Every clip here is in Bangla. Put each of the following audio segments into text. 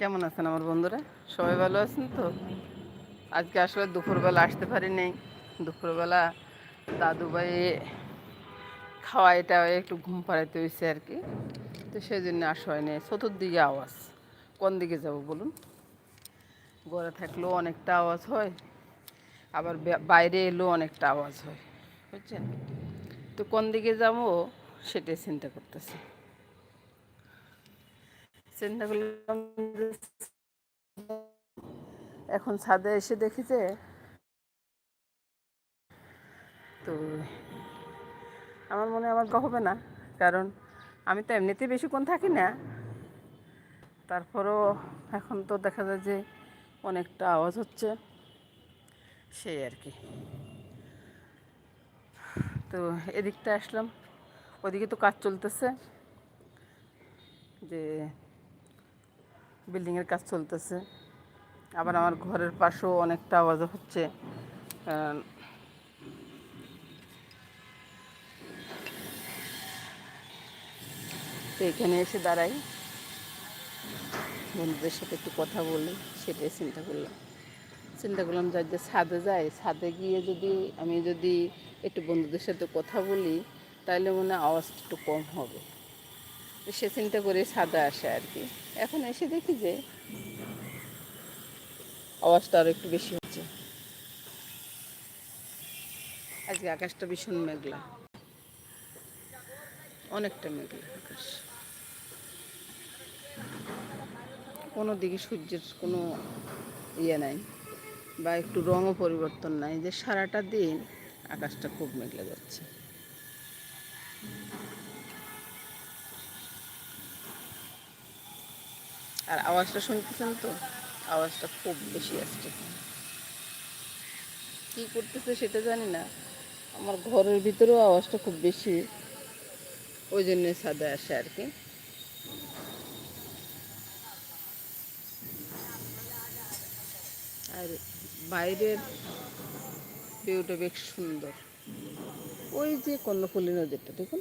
কেমন আছেন আমার বন্ধুরা? সবাই ভালো আছেন তো? আজকে আসলে দুপুরবেলা আসতে পারি নেই দুপুরবেলা দাদু ভাই খাওয়া এটা একটু ঘুম পাড়াইতে হয়েছে আর কি। তো সেই জন্য আসা হয়নি চতুর্দিকে আওয়াজ। কোন দিকে যাব বলুন? ঘরে থাকলেও অনেকটা আওয়াজ হয়। আবার বাইরে এলেও অনেকটা আওয়াজ হয়। বুঝছেন? তো কোন দিকে যাব সেটাই চিন্তা করতেছি। চিন্তা করলাম এখন ছাদে এসে দেখি যে তো আমার মনে আমার হবে না, কারণ আমি তো এমনিতেই বেশিক্ষণ থাকি না। তারপরও এখন তো দেখা যায় যে অনেকটা আওয়াজ হচ্ছে, সেই আর কি। তো এদিকটা আসলাম, ওদিকে তো কাজ চলতেছে, যে বিল্ডিংয়ের কাজ চলতেছে। আবার আমার ঘরের পাশেও অনেকটা আওয়াজ হচ্ছে। এখানে এসে দাঁড়াই। বন্ধুদের সাথে একটু কথা বলি, সেটাই চিন্তা করলাম। চিন্তা করলাম যার যে ছাদে যাই। ছাদে গিয়ে যদি আমি যদি একটু বন্ধুদের সাথে কথা বলি, তাহলে মনে আওয়াজটা একটু কম হবে। সে চিন্তা করে ছাদে আসে আর কি। এখন এসে দেখি যে আওয়াজটা আরও একটু বেশি হচ্ছে। আজকে আকাশটা ভীষণ মেঘলা। অনেকটা মেঘলা আকাশ। কোনো দিকে সূর্যের কোনো ইয়ে নাই বা একটু রঙও পরিবর্তন নাই যে সারাটা দিন আকাশটা খুব মেঘলা যাচ্ছে আর আওয়াজটা শুনতেছেন তো? আওয়াজটা খুব বেশি আসছে। কি করতেছে সেটা জানি না। আমার ঘরের ভিতরেও আওয়াজটা খুব বেশি। ওই জন্য ছাদে আসে আর কি। আর বাইরের ভিউটা বেশ সুন্দর। ওই যে কর্ণফুলী নদীটা, দেখুন।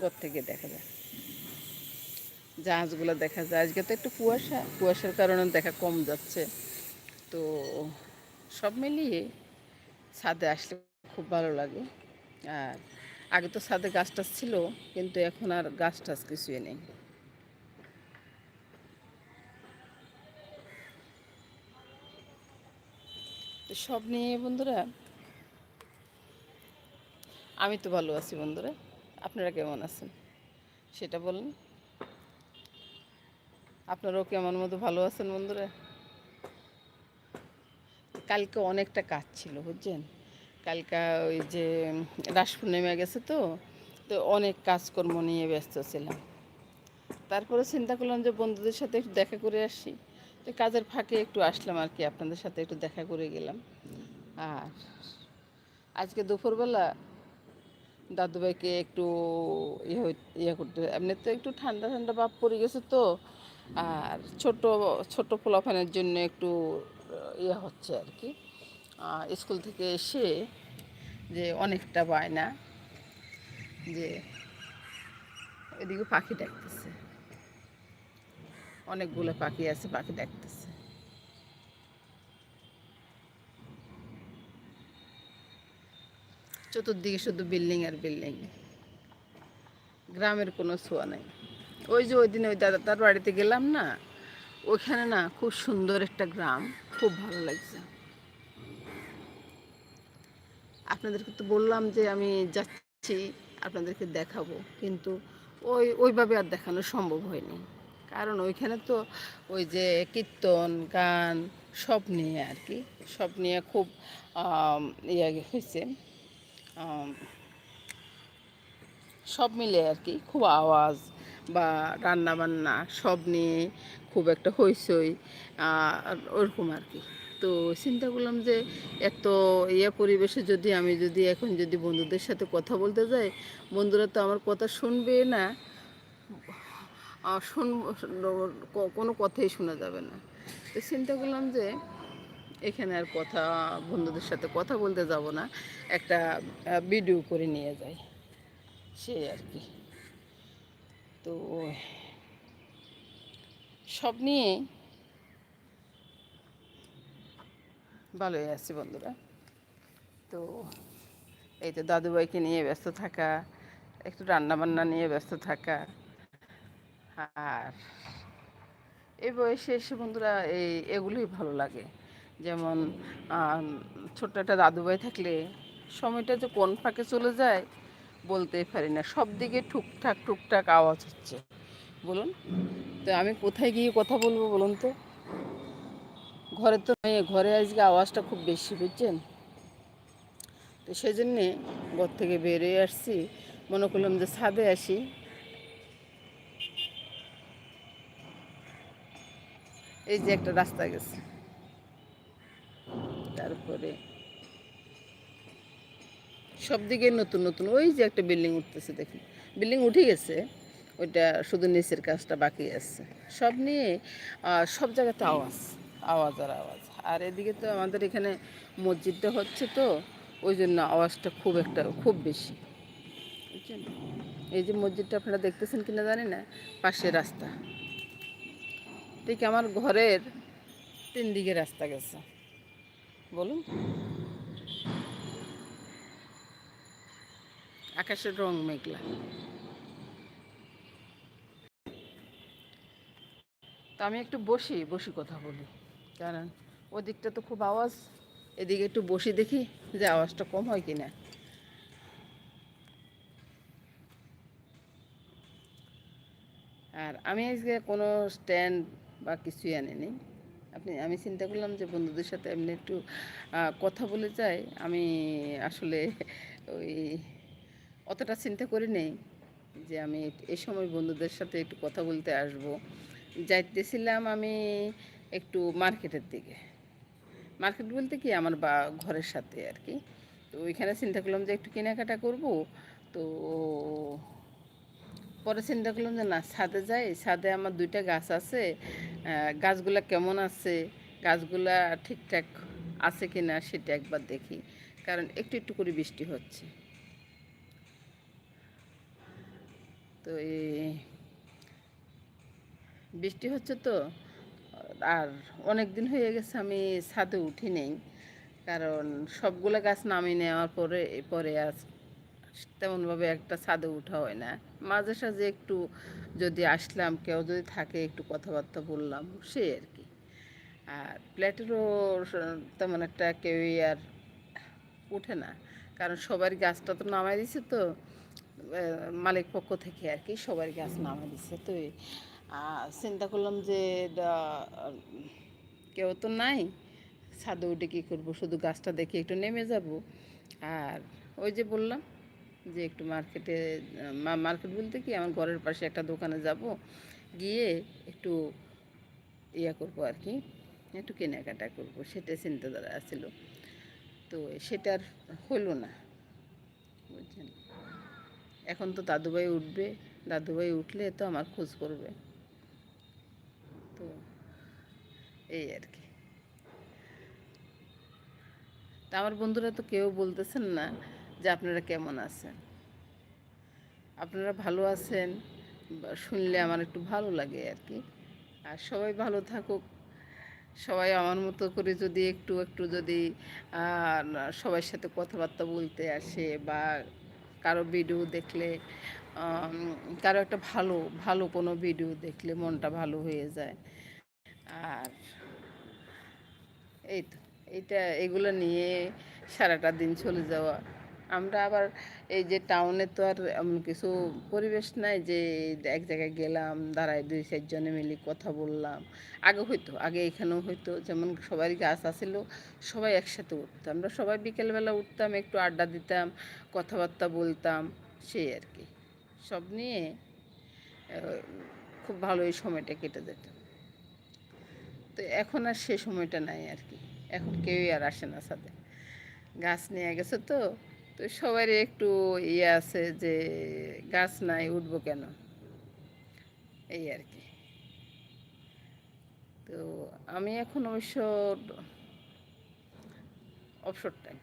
ঘর থেকে দেখা যায়। জাহাজগুলো দেখা যায়। আজকে তো একটু কুয়াশা, কুয়াশার কারণে দেখা কম যাচ্ছে। তো সব মিলিয়ে ছাদে আসলে খুব ভালো লাগে। আর আগে তো ছাদে গাছ টাছ ছিল, কিন্তু এখন আর গাছ টাছ কিছুই নেই। সব নিয়ে বন্ধুরা, আমি তো ভালো আছি বন্ধুরা। আপনারা কেমন আছেন? সেটা বলুন। আপনারাও কি আমার মতো ভালো আছেন বন্ধুরা? কালকে অনেকটা কাজ ছিল, বুঝছেন? কালকে ওই যে রাস পূর্ণিমা গেছে তো তো অনেক কাজকর্ম নিয়ে ব্যস্ত ছিলাম। তারপরে চিন্তা করলাম যে বন্ধুদের সাথে একটু দেখা করে আসি। তো কাজের ফাঁকে একটু আসলাম আর কি, আপনাদের সাথে একটু দেখা করে গেলাম। আর আজকে দুপুরবেলা দাদুভাইকে একটু ইয়ে ইয়ে করতে এমনি তো একটু ঠান্ডা ঠান্ডা ভাব পড়ে গেছে তো আর ছোট ছোট পোলাপানের জন্য একটু ইয়ে হচ্ছে আর কি। স্কুল থেকে এসে যে অনেকটা বায়না, যে এদিকে পাখি ডাকতেছে অনেকগুলো পাখি আছে, পাখি ডাকতেছে চতুর্দিকে শুধু বিল্ডিং আর বিল্ডিং। গ্রামের কোনো ছোঁয়া নাই। ওই যে ওই দিন ওই দাদা তার বাড়িতে গেলাম না, ওইখানে না খুব সুন্দর একটা গ্রাম, খুব ভালো লাগছে। আপনাদেরকে তো বললাম যে আমি যাচ্ছি, আপনাদেরকে দেখাবো, কিন্তু ওই, ওইভাবে আর দেখানো সম্ভব হয়নি। কারণ ওইখানে তো ওই যে কীর্তন, গান, সব নিয়ে আর কি, সব নিয়ে খুব ইয়ে হয়েছে। সব মিলে আর কি, খুব আওয়াজ বা রান্না বান্না সব নিয়ে খুব একটা হইচই ওরকম আর কি। তো চিন্তা করলাম যে এত ইয়ে পরিবেশে যদি আমি যদি এখন যদি বন্ধুদের সাথে কথা বলতে যাই, বন্ধুরা তো আমার কথা শুনবে না শুন কোনো কথাই শোনা যাবে না। তো চিন্তা করলাম যে এখানে আর কথা, বন্ধুদের সাথে কথা বলতে যাব না, একটা ভিডিও করে নিয়ে যাই, সেই আর কি। তো সব নিয়ে ভালোই আছি বন্ধুরা। তো এই তো দাদুভাইকে নিয়ে ব্যস্ত থাকা, একটু রান্নাবান্না নিয়ে ব্যস্ত থাকা, আর এই বয়সে এসে বন্ধুরা এই এগুলোই ভালো লাগে। যেমন ছোট্ট একটা দাদুভাই থাকলে সময়টা যে কোন ফাঁকে চলে যায় বলতেই পারি না। সব দিকে টুকটাক টুকটাক আওয়াজ হচ্ছে। বলুন, তো আমি কোথায় গিয়ে কথা বলব বলুন তো? ঘরে তো নেই ঘরে আজকে আওয়াজটা খুব বেশি, বুঝছেন? তো সেই জন্যে ঘর থেকে বেরিয়ে আসছি। মনে করলাম যে ছাদে আসি। এই যে একটা রাস্তা গেছে। তারপরে সব দিকে নতুন নতুন। ওই যে একটা বিল্ডিং উঠতেছে, দেখুন। বিল্ডিং উঠে গেছে, ওইটা শুধু নিচের কাজটা বাকি আছে। সব নিয়ে সব জায়গাতে আওয়াজ আওয়াজ আর আওয়াজ। আর এদিকে তো আমাদের এখানে মসজিদটা হচ্ছে তো, ওই জন্য আওয়াজটা খুব একটা, খুব বেশি। বুঝছেন এই যে মসজিদটা আপনারা দেখতেছেন কিনা জানি না, পাশে রাস্তা। ঠিক আমার ঘরের তিন দিকে রাস্তা গেছে। বলুন। আকাশের রং মেঘলা। তো আমি একটু বসি বসি কথা বলি। কারণ ওদিকটা তো খুব আওয়াজ, এদিকে একটু বসি দেখি যে আওয়াজটা কম হয় কিনা। আর আমি আজকে কোনো স্ট্যান্ড বা কিছুই আনিনি। আপনি, আমি চিন্তা করলাম যে বন্ধুদের সাথে এমনি একটু কথা বলে যাই। আমি আসলে ওই অতটা চিন্তা করি নেই যে আমি এই সময় বন্ধুদের সাথে একটু কথা বলতে আসব। যাইতেছিলাম আমি একটু মার্কেটের দিকে। মার্কেট বলতে কি আমার বা, ঘরের সাথে আর কি। তো ওইখানে চিন্তা করলাম যে একটু কেনাকাটা করব। তো পরে চিন্তা করলাম যে না, ছাদে যাই। ছাদে আমার দুইটা গাছ আছে। গাছগুলা কেমন আছে? গাছগুলা ঠিকঠাক আছে কি না সেটা একবার দেখি। কারণ একটু একটু করে বৃষ্টি হচ্ছে। তো এই বৃষ্টি হচ্ছে তো, আর অনেক দিন হয়ে গেছে আমি ছাদে উঠি নেই, কারণ সবগুলো গাছ নামিয়ে নেওয়ার পরে পরে আজ তেমনভাবে একটা ছাদে উঠা হয় না। মাঝে সাঝে একটু যদি আসলাম, কেউ যদি থাকে, একটু কথাবার্তা বললাম সেই আর কি। আর প্ল্যাটেরও তেমন একটা কেউই আর ওঠে না, কারণ সবার গাছটা তো নামাই দিছে তো মালিক পক্ষ থেকে আর কি সবার গাছ নামাই দিছে। তো চিন্তা করলাম যে কেউ তো নাই। ছাদে উঠে কী করব? শুধু গাছটা দেখে একটু নেমে যাব। আর ওই যে বললাম যে একটু মার্কেটে মার্কেট বলতে কি, আমার ঘরের পাশে একটা দোকানে যাব। গিয়ে একটু ইয়া করব আর কি, একটু কেনাকাটা করব। সেটা চিন্তাধারা আছিল তো সেটা আর হলো না। বুঝছেন? এখন তো দাদুভাই উঠবে, দাদুভাই উঠলে তো আমার খোঁজ করবে। তো এই আর কি। তা আমার বন্ধুরা তো কেউ বলতেছেন না যে আপনারা কেমন আছেন? আপনারা ভালো আছেন? শুনলে আমার একটু ভালো লাগে আর কি। আর সবাই ভালো থাকুক। সবাই আমার মতো করে যদি একটু একটু যদি সবার সাথে কথাবার্তা বলতে আসে বা কারও ভিডিও দেখলে কারও একটা ভালো ভালো কোনো ভিডিও দেখলে মনটা ভালো হয়ে যায়। আর এই তো, এইটা, এগুলো নিয়ে সারাটা দিন চলে যাওয়া। আমরা আবার এই যে টাউনে তো আর এমন কিছু পরিবেশ নাই যে এক জায়গায় গেলাম, দাঁড়ায় দুই চারজনে মিলে কথা বললাম। আগে হইতো, আগে এখানেও হইতো, যেমন সবারই গাছ আসিল সবাই একসাথে উঠতাম আমরা সবাই বিকেলবেলা উঠতাম, একটু আড্ডা দিতাম, কথাবার্তা বলতাম, সেই আর কি। সব নিয়ে খুব ভালো এই সময়টা কেটে যেত। তো এখন আর সে সময়টা নাই আর কি। এখন কেউই আর আসে না সাথে গাছ নিয়ে গেছে তো তো সবারই একটু ইয়ে আছে যে গাছ নাই, উঠবো কেন? এই আর কি। তো আমি এখন অবশ্য অবসর টাইম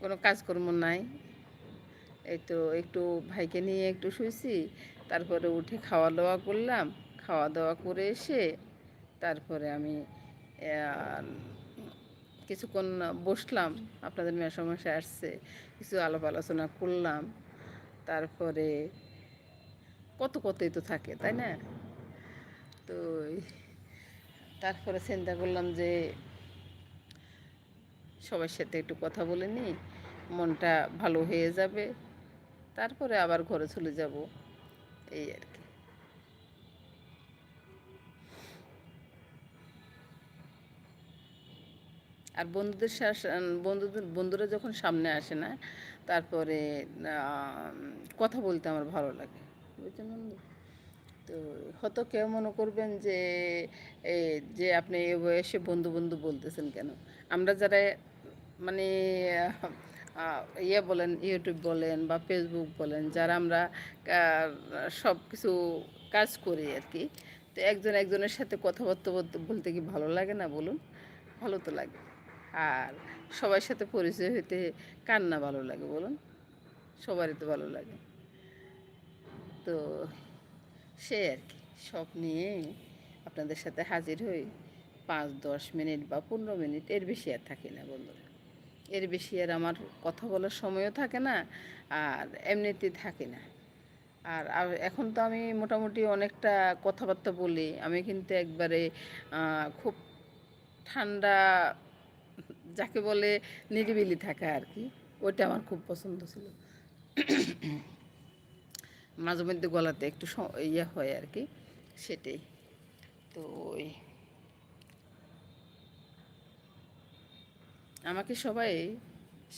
কোনো কাজকর্ম নাই। এই তো একটু ভাইকে নিয়ে একটু শুয়েছি, তারপরে উঠে খাওয়া দাওয়া করলাম। খাওয়া দাওয়া করে এসে তারপরে আমি কিছুক্ষণ বসলাম। আপনাদের মেসমশাই আসছে। কিছু আলাপ আলোচনা করলাম। তারপরে কত কতই তো থাকে, তাই না? তো তারপরে চিন্তা করলাম যে সবার সাথে একটু কথা বলে নিই, মনটা ভালো হয়ে যাবে। তারপরে আবার ঘরে চলে যাব। এই আর কি আর বন্ধুদের বন্ধুদের বন্ধুরা যখন সামনে আসে না, তারপরে কথা বলতে আমার ভালো লাগে। বুঝছেন বন্ধু? তো হয়তো কেউ মনে করবেন যে যে আপনি এ বয়সে বন্ধু বন্ধু বলতেছেন কেন? আমরা যারা মানে ইয়ে বলেন, ইউটিউব বলেন বা ফেসবুক বলেন, যারা আমরা সব কিছু কাজ করি আর কি, তো একজন একজনের সাথে কথাবার্তা বলতে কি ভালো লাগে না বলুন? ভালো তো লাগে। আর সবার সাথে পরিচয় হইতে কার না ভালো লাগে বলুন? সবারই তো ভালো লাগে। তো সে আর কি, সব নিয়ে আপনাদের সাথে হাজির হই। পাঁচ, দশ মিনিট বা পনেরো মিনিট, এর বেশি আর থাকি না বন্ধুরা। এর বেশি আর আমার কথা বলার সময়ও থাকে না, আর এমনিতে থাকি না। আর এখন তো আমি মোটামুটি অনেকটা কথাবার্তা বলি। আমি কিন্তু একবারে খুব ঠান্ডা যাকে বলে নিরিবিলি থাকা আর কি, ওইটা আমার খুব পছন্দ ছিল। মাঝে মধ্যে গলাতে একটু ইয়ে হয় আর কি, সেটাই। তো ওই আমাকে সবাই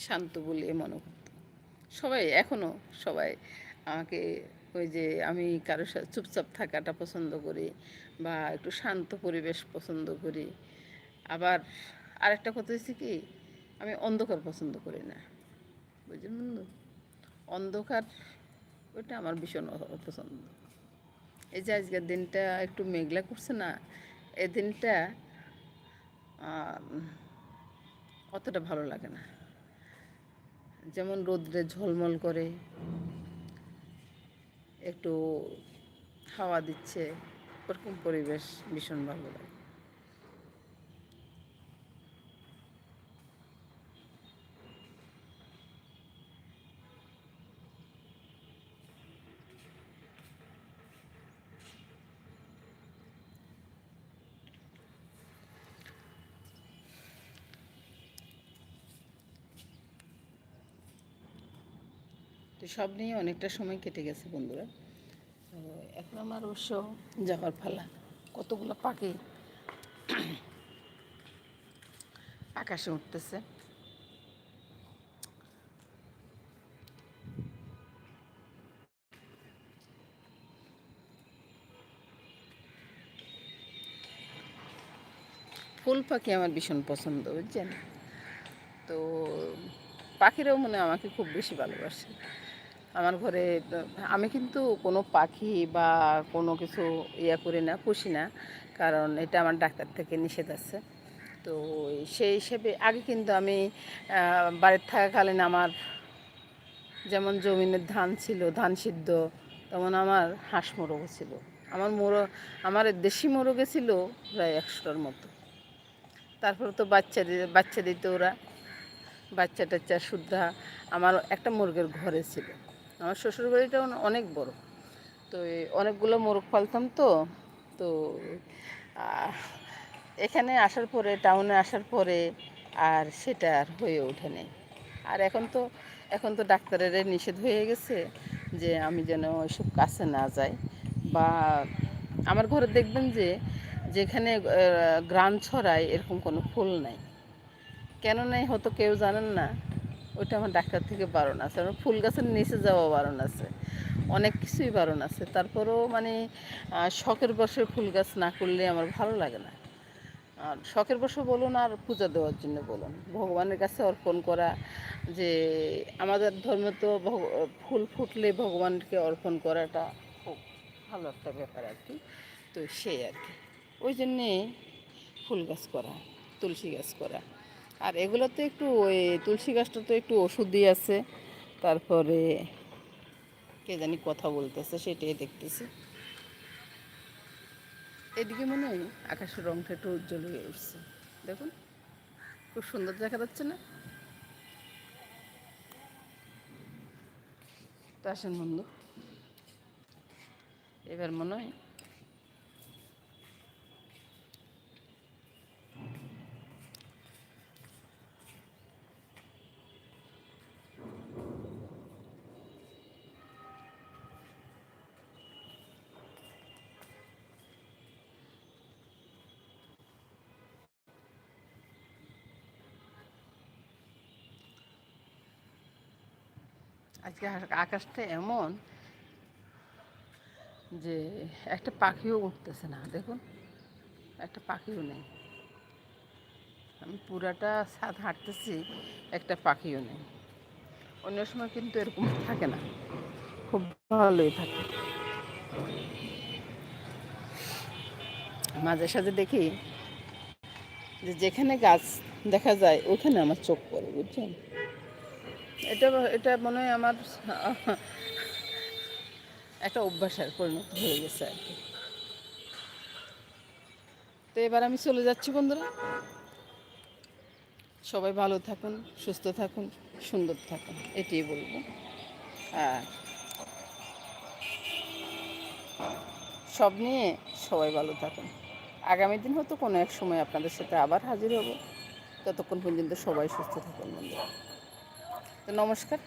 শান্ত বলে মনে করতো। সবাই এখনও সবাই আমাকে ওই যে আমি কারোর সাথে চুপচাপ থাকাটা পছন্দ করি বা একটু শান্ত পরিবেশ পছন্দ করি। আবার আরেকটা কথা হচ্ছে কি, আমি অন্ধকার পছন্দ করি না। বুঝলেন বন্ধু? অন্ধকার ওইটা আমার ভীষণ অপছন্দ। এই যে আজকের দিনটা একটু মেঘলা করছে না, এই দিনটা অতটা ভালো লাগে না। যেমন রোদ্রে ঝলমল করে, একটু হাওয়া দিচ্ছে, ওরকম পরিবেশ ভীষণ ভালো লাগে। তো সব নিয়ে অনেকটা সময় কেটে গেছে বন্ধুরা। তো এখন আমার অবশ্য যাওয়ার পালা। কতগুলো পাখি আকাশে উঠতেছে। ফুল পাখি আমার ভীষণ পছন্দ বুঝছেন? তো পাখিরাও মনে আমাকে খুব বেশি ভালোবাসে। আমার ঘরে, আমি কিন্তু কোনো পাখি বা কোনো কিছু ইয়া করি না, পুষি না, কারণ এটা আমার ডাক্তার থেকে নিষেধ আছে। তো সেই হিসেবে আগে কিন্তু আমি বাড়ির থাকাকালীন আমার যেমন জমিনের ধান ছিল, ধান সিদ্ধ, তেমন আমার হাঁস মোরগও ছিল। আমার মোরগ, আমার দেশি মোরগে ছিল প্রায় একশোটার মতো। তারপর তো বাচ্চা বাচ্চা দিত ওরা বাচ্চা টাচ্চা শুদ্ধা। আমার একটা মুরগের ঘরে ছিল। আমার শ্বশুর বাড়িটা অনেক বড়। তো অনেকগুলো মোরগ পালতাম তো তো এখানে আসার পরে টাউনে আসার পরে আর সেটা আর হয়ে ওঠেনি আর এখন তো এখন তো ডাক্তারের নিষেধ হয়ে গেছে যে আমি যেন ওইসব কাছে না যাই। বা আমার ঘরে দেখবেন যে, যেখানে গ্রাম ছড়ায় এরকম কোনো ফুল নাই। কেন নাই হয়তো কেউ জানেন না। ওইটা আমার ডাক্তার থেকে বারণ আছে। আমার ফুল গাছের নিচে যাওয়া বারণ আছে। অনেক কিছুই বারণ আছে। তারপরেও মানে শখের বসে ফুল গাছ না করলে আমার ভালো লাগে না। আর শখের বসে বলুন আর পূজা দেওয়ার জন্য বলুন। ভগবানের কাছে অর্পণ করা যে, আমাদের ধর্মে তো ফুল ফুটলে ভগবানকে অর্পণ করাটা খুব ভালো একটা ব্যাপার আর কি। তো সেই আর কি। ওই জন্যে ফুল গাছ করা, তুলসী গাছ করা। আর এগুলো তো একটু ওই তুলসী গাছটা তো একটু ওষুধি আছে। তারপরে কে জানি কথা বলতেছে, সেটাই দেখতেছি। এদিকে মনে হয় আকাশের রংটা একটু উজ্জ্বল হয়ে উঠছে। দেখুন, খুব সুন্দর দেখা যাচ্ছে না? তো আসেন বন্ধু। এবার মনে হয় আজকে আকাশটা এমন যে একটা পাখিও উঠতেছে না, দেখুন। একটা পাখিও নেই। আমি পুরাটা ছাদ হাঁটতেছি, একটা পাখিও নেই। অন্য সময় কিন্তু এরকম থাকে না। খুব ভালোই থাকে। মাঝে সাঝে দেখি যে যেখানে গাছ দেখা যায়, ওখানে আমার চোখ পড়ে, বুঝছেন? এটা এটা মনে হয় আমার একটা অভ্যাসের পরিণত হয়ে গেছে আর কি। তো এবার আমি চলে যাচ্ছি বন্ধুরা। সবাই ভালো থাকুন, সুস্থ থাকুন, সুন্দর থাকুন, এটাই বলব। আর সব নিয়ে সবাই ভালো থাকুন। আগামী দিন হয়তো কোনো এক সময় আপনাদের সাথে আবার হাজির হব। ততক্ষণ পর্যন্ত সবাই সুস্থ থাকুন বন্ধুরা। তো নমস্কার।